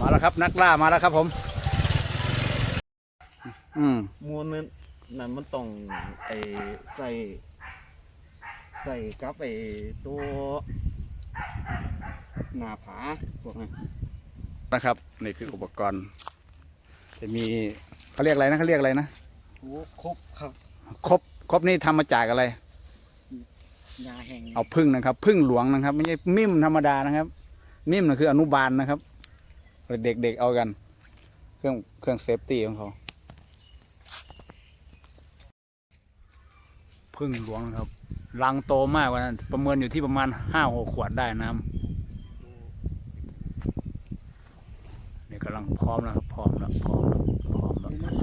มาแล้วครับ นักล่ามาแล้วครับผม อืมมูลนั้นนั่นมันต้องไอใส่ ใส่กับไอตัวหน้าผาพวกนั้นนะครับ นี่คืออุปกรณ์ จะมีเขาเรียกอะไรนะเขาเรียกอะไรนะโอ้ครบครับครบครบนี่ทำมาจากอะไรยาแห้งเอาพึ่งนะครับพึ่งหลวงนะครับ ไม่ใช่มิ่มธรรมดานะครับ มิ่มนะคืออนุบาลนะครับ เด็กๆเอากัน เครื่องเครื่องเซฟตี้ของเขาพึ่งหลวงนะครับรังโตมากกว่านั้นประเมินอยู่ที่ประมาณห้าหกขวดได้น้ำนี่กำลังพร้อมแล้วครับพร้อมแล้วพร้อมแล้วพร้อมแล้ว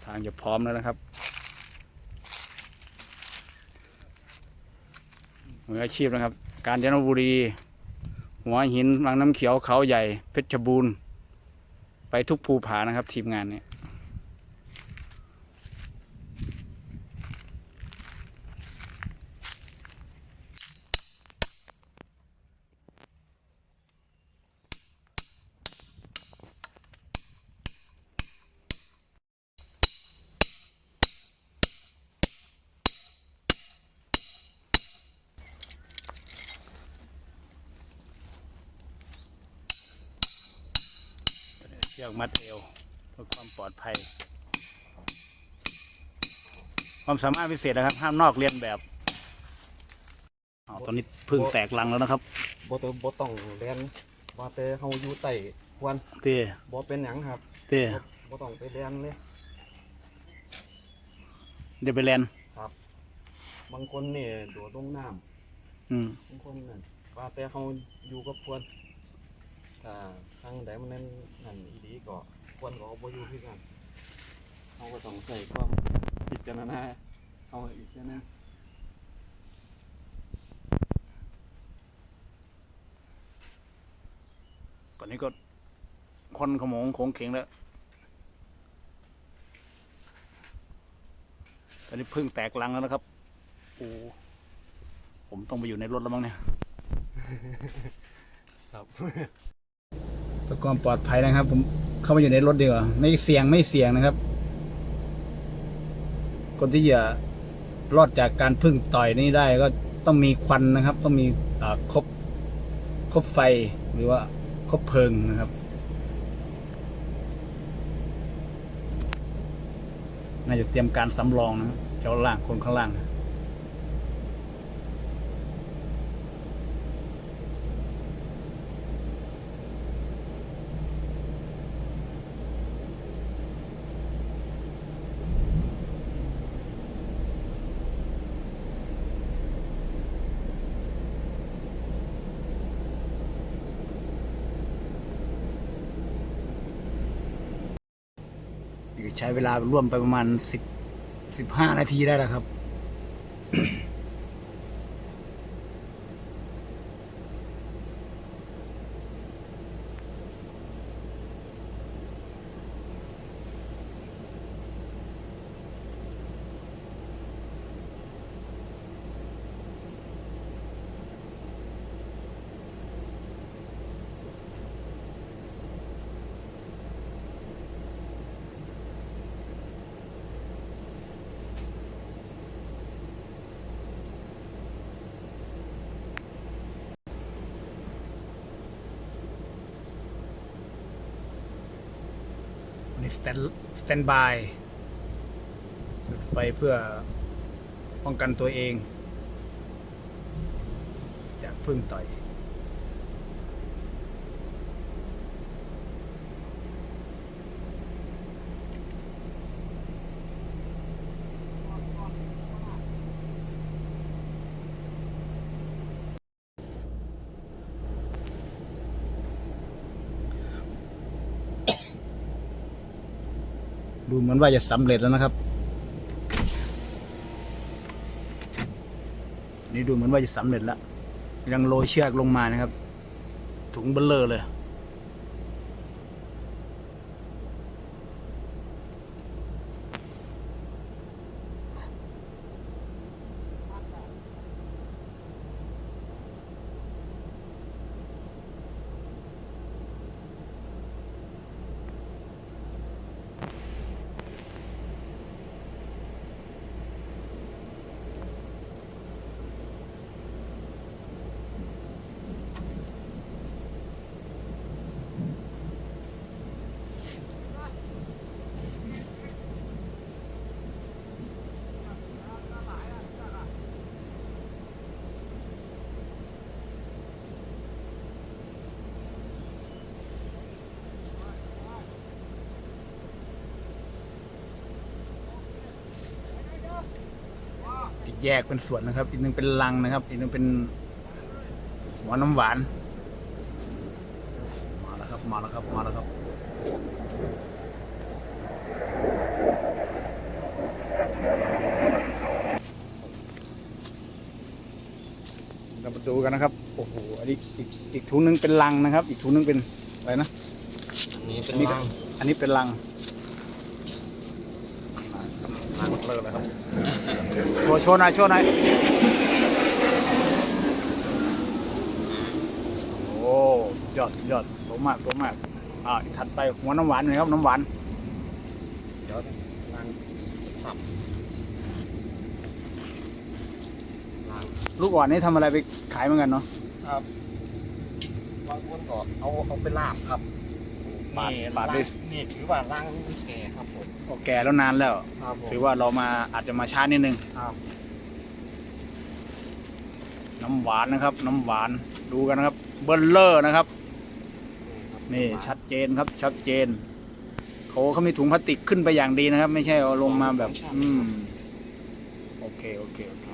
ทางจะพร้อมแล้วนะครับมืออาชีพนะครับ การจนบุรี หัวหินบางน้ำเขียวเขาใหญ่เพชรบูรณ์ ไปทุกภูผานะครับ ทีมงานเนี่ย ชือกมัดเอวเพื่อความปลอดภัย ความสามารถพิเศษนะครับ ห้ามนอกเรียนแบบอ๋อตอนนี้พึ่งแตกลังแล้วนะครับบ่ต้องบ่ต้องแลนว่าแต่เฮาอยู่ใต้ควนเต้บ่เป็นหยังครับเต้บ่บ่ต้องไปแลนเลยเดี๋ยวไปเรียนบางคนนี่โดดลงน้ำ อืม บางคนนั่นว่าแต่เฮาอยู่กับควนถ้า ทางใดมันนั่นนั่นอีดีก็ควนก็บ่อยู่คือกันเฮาก็ต้องใส่ความพิจารณาเฮาอีกเทื่อนึงตอนนี้ก็คนขโมงโขงเข็งแล้ว ตอนนี้พึ่งแตกลังแล้วนะครับ โอ้ ผมต้องไปอยู่ในรถแล้วมั้งเนี่ย ครับเพื่อความปลอดภัยนะครับ ผมเข้ามาอยู่ในรถดีกว่าไม่เสี่ยงไม่เสี่ยงนะครับ คนที่จะรอดจากการพึ่งต่อยนี้ได้ก็ต้องมีควันนะครับ ต้องมีครบครบไฟหรือว่าครบเพลิงนะครับน่าจะเตรียมการสำรองนะครับเจ้าล่างคนข้างล่างนี่ก็ ใช้เวลาร่วมไปประมาณสิบสิบห้านาทีได้แล้วครับ นนี้สแตนสแตนบายจุดไฟเพื่อป้องกันตัวเอง จากพึ่งต่อย ดูเหมือนว่าจะสำเร็จแล้วนะครับ นี่ดูเหมือนว่าจะสำเร็จแล้วยังโรยเชือกลงมานะครับ ถุงเบลเลอร์เลย แยกเป็นส่วนนะครับ อีกหนึ่งเป็นลังนะครับ อีกหนึ่งเป็นหัวน้ำหวาน มาแล้วครับ มาแล้วครับ มาแล้วครับเรามาดูกันนะครับ โอ้โห อันนี้อีกอีกถุงหนึงเป็นลังนะครับ อีกถุงหนึงเป็นอะไรนะ อันนี้เป็นอันนี้ก็รัง อันนี้เป็นลังลังเลิกเลยครับโช ว์โชว์หน่อยโชว์หน่อยโอ้สุดยอดสุดยอดโตมากโตมากอ่าถัดไปหัวน้ำหวานหน่อยครับน้ำหวานเดี๋ยวรังสับรังลูกอ่อนนี่ทำอะไรไปขายเหมือนกันเนาะครับบางคนก็เอาเอาไปลาบครับ ปาดนี่ปาดรังด้วยนี่ถือว่ารังแก่ครับผมโอแก่แล้วนานแล้ว ครับผมถือว่าเรามาอาจจะมาช้านิดนึง ครับน้ำหวานนะครับ น้ำหวานดูกันนะครับ เบลเลอร์นะครับ นี่ชัดเจนครับ ชัดเจนเขาเขามีถุงพลาสติกขึ้นไปอย่างดีนะครับ ไม่ใช่เอาลงมาแบบ อืม โอเค โอเคโอเค